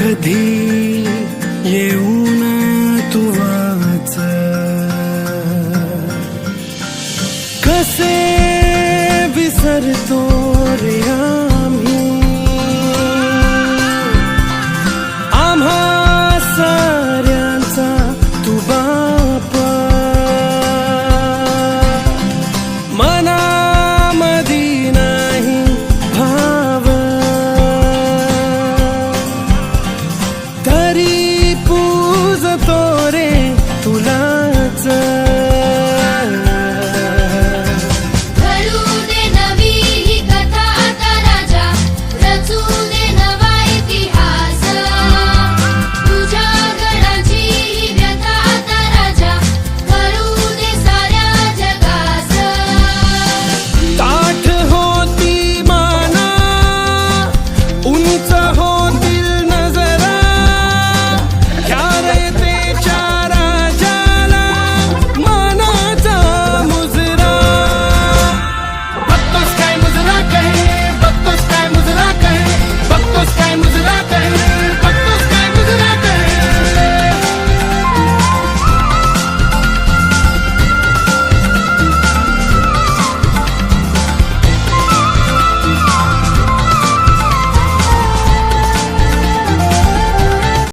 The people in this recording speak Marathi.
कधी येऊन तू वाच. कसे विसरतो रे तरी पूजतो रे तुला